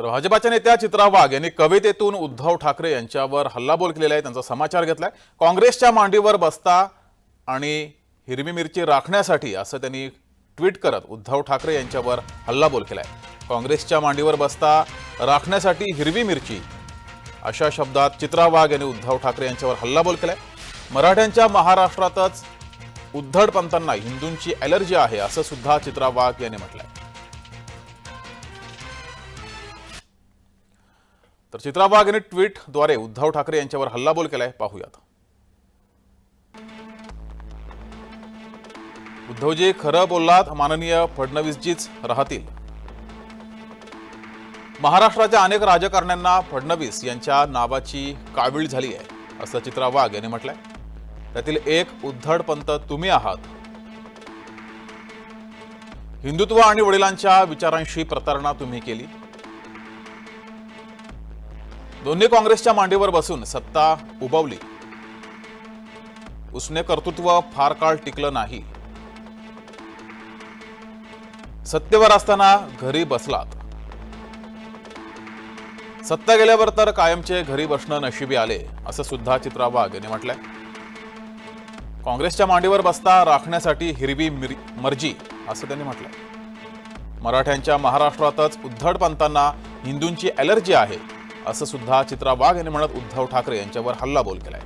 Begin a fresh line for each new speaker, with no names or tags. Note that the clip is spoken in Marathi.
तर भाजपाच्या नेत्या चित्रा वाघ यांनी कवितेतून उद्धव ठाकरे यांच्यावर हल्लाबोल केलेला आहे त्यांचा समाचार घेतलाय. काँग्रेसच्या मांडीवर बसता आणि हिरवी मिरची राखण्यासाठी असं त्यांनी ट्विट करत उद्धव ठाकरे यांच्यावर हल्लाबोल केलाय. काँग्रेसच्या मांडीवर बसता राखण्यासाठी हिरवी मिरची अशा शब्दात चित्रा वाघ यांनी उद्धव ठाकरे यांच्यावर हल्लाबोल केलाय. मराठ्यांच्या महाराष्ट्रातच उद्धडपंतांना हिंदूंची ॲलर्जी आहे असं सुद्धा चित्रा वाघ यांनी म्हटलंय. तर चित्रा वाघ यांनी ट्विटद्वारे उद्धव ठाकरे यांच्यावर हल्लाबोल केलाय. पाहूयात. उद्धवजी खरं बोललात माननीय फडणवीसजीच राहतील. महाराष्ट्राच्या अनेक राजकारण्यांना फडणवीस यांच्या नावाची कावीळ झाली आहे असं चित्रा वाघ यांनी म्हटलंय. त्यातील एक उद्धडपंत तुम्ही आहात. हिंदुत्व आणि वडिलांच्या विचारांशी प्रतारणा तुम्ही केली. दोन्ही काँग्रेसच्या मांडीवर बसून सत्ता उबवली. उसने कर्तृत्व फार काळ टिकलं नाही. सत्तेवर असताना घरी बसलात. सत्ता गेल्यावर तर कायमचे घरी बसणं नशिबी आले असं सुद्धा चित्रा वाघ यांनी म्हटलंय. काँग्रेसच्या मांडीवर बसता राखण्यासाठी हिरवी मर्जी असं त्यांनी म्हटलंय. मराठ्यांच्या महाराष्ट्रातच उद्धडपंतांना हिंदूंची ॲलर्जी आहे. असं सुद्धा चित्रा वाघ यांनी म्हणत उद्धव ठाकरे यांच्यावर हल्लाबोल केलाय.